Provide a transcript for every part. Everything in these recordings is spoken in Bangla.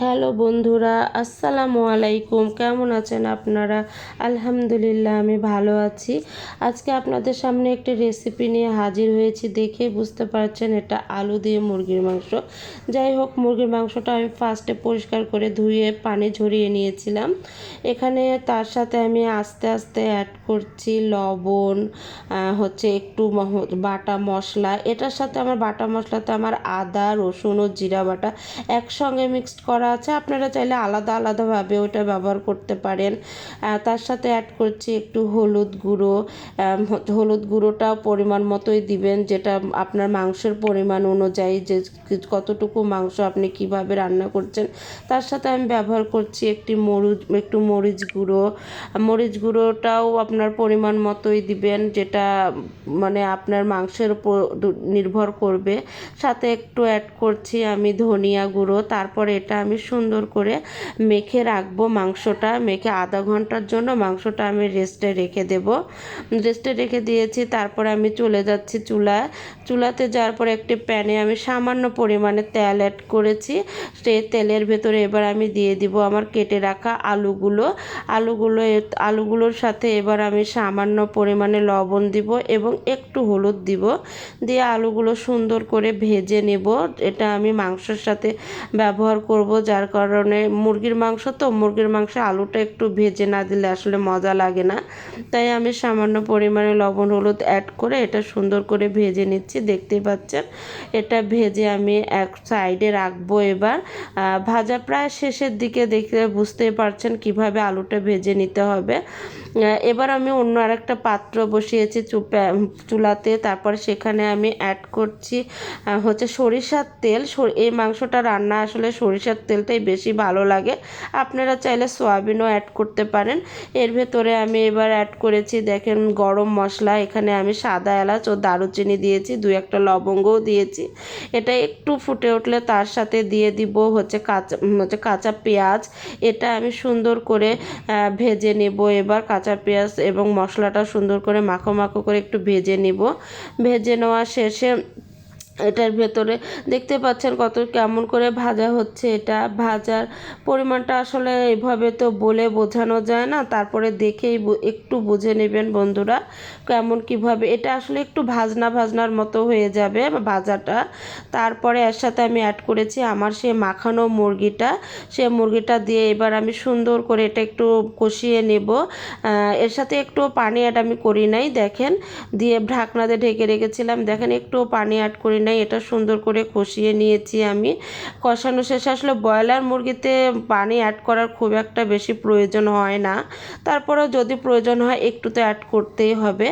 হ্যালো বন্ধুরা, আসসালামু আলাইকুম। কেমন আছেন আপনারা? আলহামদুলিল্লাহ, আমি ভালো আছি। আজকে আপনাদের সামনে একটি রেসিপি নিয়ে হাজির হয়েছি দেখে বুঝতে পারছেন এটা আলু দিয়ে মুরগির মাংস। যাই হোক, মুরগির মাংসটা আমি ফার্স্টে পরিষ্কার করে ধুয়ে পানি ঝরিয়ে নিয়েছিলাম। এখানে তার সাথে আমি আস্তে আস্তে অ্যাড করছি লবণ হচ্ছে একটু বাটা মশলা। এটার সাথে আমার বাটা মশলাতে আমার আদা, রসুন ও জিরা বাটা একসঙ্গে মিক্সড করা আছে, আপনারা চাইলে আলাদা আলাদাভাবে ওটা ব্যবহার করতে পারেন। তার সাথে অ্যাড করছি একটু হলুদ গুঁড়ো। হলুদ গুঁড়োটাও পরিমাণ মতোই দিবেন, যেটা আপনার মাংসের পরিমাণ অনুযায়ী যে কতটুকু মাংস আপনি কীভাবে রান্না করছেন। তার সাথে আমি ব্যবহার করছি একটি মরিচ একটু মরিচ গুঁড়ো। মরিচ গুঁড়োটাও আপনার পরিমাণ মতোই দিবেন, যেটা মানে আপনার মাংসের উপর নির্ভর করবে। সাথে একটু অ্যাড করছি আমি ধনিয়া গুঁড়ো, তারপরে এটা আমি সুন্দর করে মেখে রাখব মাংসটা, মেখে আধা ঘণ্টার জন্য মাংসটা আমি রেস্টে রেখে দেব। রেস্টে রেখে দিয়েছি, তারপরে আমি চলে যাচ্ছি চুলায়। চুলাতে যাওয়ার পরে একটি প্যানে আমি সামান্য পরিমাণে তেল অ্যাড করেছি। সেই তেলের ভেতরে এবার আমি দিয়ে দিব আমার কেটে রাখা আলুগুলো। আলুগুলো আলুগুলোর সাথে এবার আমি সামান্য পরিমাণে লবণ দিব এবং একটু হলুদ দিব। দিয়ে আলুগুলো সুন্দর করে ভেজে নেব। এটা আমি মাংসের সাথে ব্যবহার করব যার কারণে মুরগির মাংস তো, মুরগির মাংসে আলুটা একটু ভেজে না দিলে আসলে মজা লাগে না। তাই আমি সামান্য পরিমাণে লবণ, হলুদ অ্যাড করে এটা সুন্দর করে ভেজে নিচ্ছি। দেখতেই পাচ্ছেন, এটা ভেজে আমি এক সাইডে রাখব এবার। ভাজা প্রায় শেষের দিকে দেখে বুঝতেই পারছেন কীভাবে আলুটা ভেজে নিতে হবে। এবার আমি অন্য আরেকটা পাত্র বসিয়েছি চুলাতে। তারপর সেখানে আমি অ্যাড করছি হচ্ছে সরিষার তেল। এই মাংসটা রান্না আসলে সরিষার তেলটাই বেশি ভালো লাগে। আপনারা চাইলে সয়াবিনও অ্যাড করতে পারেন। এর ভেতরে আমি এবার অ্যাড করেছি, দেখেন গরম মশলা। এখানে আমি সাদা এলাচ ও দারুচিনি দিয়েছি, দুই একটা লবঙ্গও দিয়েছি। এটা একটু ফুটে উঠলে তার সাথে দিয়ে দিব হচ্ছে কাঁচা হচ্ছে কাঁচা পেঁয়াজ। এটা আমি সুন্দর করে ভেজে নেব এবার কাঁচা পেঁয়াজ এবং মশলাটা সুন্দর করে মাখো মাখো করে একটু ভেজে নিব। ভেজে নেওয়া শেষে এটার ভেতরে দেখতে পাচ্ছেন কত কেমন করে ভাজা হচ্ছে এটা। ভাজার পরিমাণটা আসলে এইভাবে তো বলে বোঝানো যায় না, তারপরে দেখেই একটু বুঝে নেবেন বন্ধুরা কেমন কীভাবে। এটা আসলে একটু ভাজনা ভাজনার মতো হয়ে যাবে ভাজাটা। তারপরে এর সাথে আমি অ্যাড করেছি আমার সে মাখানো মুরগিটা। সে মুরগিটা দিয়ে এবার আমি সুন্দর করে এটা একটু কষিয়ে নেব। এর সাথে একটু পানি অ্যাড আমি করি নাই, দেখেন। দিয়ে ঢাকনা দিয়ে ঢেকে রেখেছিলাম, দেখেন একটু পানি অ্যাড করি নাই, এটা সুন্দর করে কষিয়ে নিয়েছি আমি। কষানো শেষে আসলে ব্রয়লার মুরগিতে পানি অ্যাড করার খুব একটা বেশি প্রয়োজন হয় না। তারপরেও যদি প্রয়োজন হয়, একটু তো অ্যাড করতেই হবে।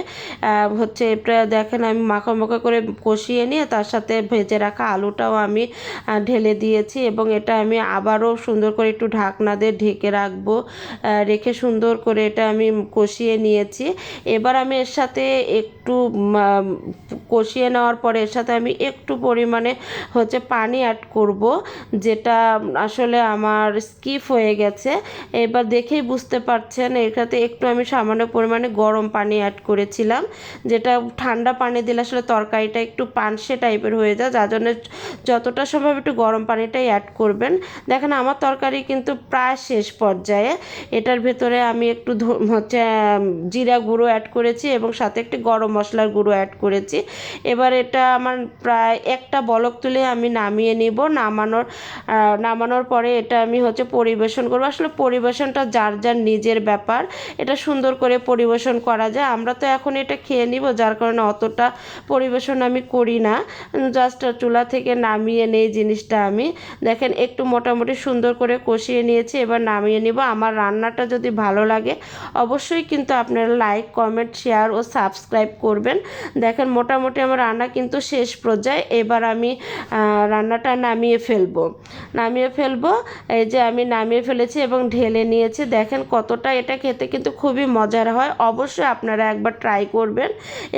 হচ্ছে এটা দেখেন আমি মাখা মাখা করে কষিয়ে নিয়ে তার সাথে ভেজে রাখা আলুটাও আমি ঢেলে দিয়েছি এবং এটা আমি আবারও সুন্দর করে একটু ঢাকনা দিয়ে ঢেকে রাখব। রেখে সুন্দর করে এটা আমি কষিয়ে নিয়েছি। এবার আমি এর সাথে একটু কষিয়ে নেওয়ার পরে এর সাথে আমি একটু পরিমাণে হচ্ছে পানি অ্যাড করব, যেটা আসলে আমার স্কিপ হয়ে গেছে। এবার দেখেই বুঝতে পারছেন এটাতে একটু আমি সামান্য পরিমাণে গরম পানি অ্যাড করেছিলাম, যেটা ঠান্ডা পানি দিলে আসলে তরকারিটা একটু পানসে টাইপের হয়ে যায়, যার জন্য যতটা সম্ভব একটু গরম পানিটাই অ্যাড করবেন। দেখেন, আমার তরকারি কিন্তু প্রায় শেষ পর্যায়ে, এটার ভেতরে আমি একটু হচ্ছে জিরা গুঁড়ো অ্যাড করেছি এবং সাথে একটি গরম মশলার গুঁড়ো অ্যাড করেছি। এবার এটা আমার প্রায় একটা বলক তুলে আমি নামিয়ে নিব। নামানোর নামানোর পরে এটা আমি হচ্ছে পরিবেশন করব। আসলে পরিবেশনটা যার যার নিজের ব্যাপার, এটা সুন্দর করে পরিবেশন করা যায়। আমরা তো এখন এটা খেয়ে নিব, যার কারণে অতটা পরিবেশন আমি করি না। জাস্ট চুলা থেকে নামিয়ে নেই জিনিসটা আমি। দেখেন একটু মোটামুটি সুন্দর করে কষিয়ে নিয়েছি, এবার নামিয়ে নিব। আমার রান্নাটা যদি ভালো লাগে, অবশ্যই কিন্তু আপনারা লাইক কমেন্ট শেয়ার ও সাবস্ক্রাইব করবেন। দেখেন মোটামুটি আমার রান্না কিন্তু শেষ পর্যায়ে। এবার আমি রান্নাটা নামিয়ে ফেলব। নামিয়ে ফেলব। এই যে আমি নামিয়ে ফেলেছি এবং ঢেলে নিয়েছি। দেখেন কতটা এটা খেতে কিন্তু খুবই মজার হয়। অবশ্যই আপনারা একবার ট্রাই করবেন।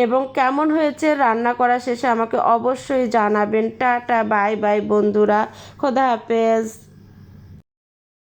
এবং কেমন হয়েছে রান্না করা শেষে আমাকে অবশ্যই জানাবেন। টাটা, বাই বাই বন্ধুরা। খোদা হাফেজ।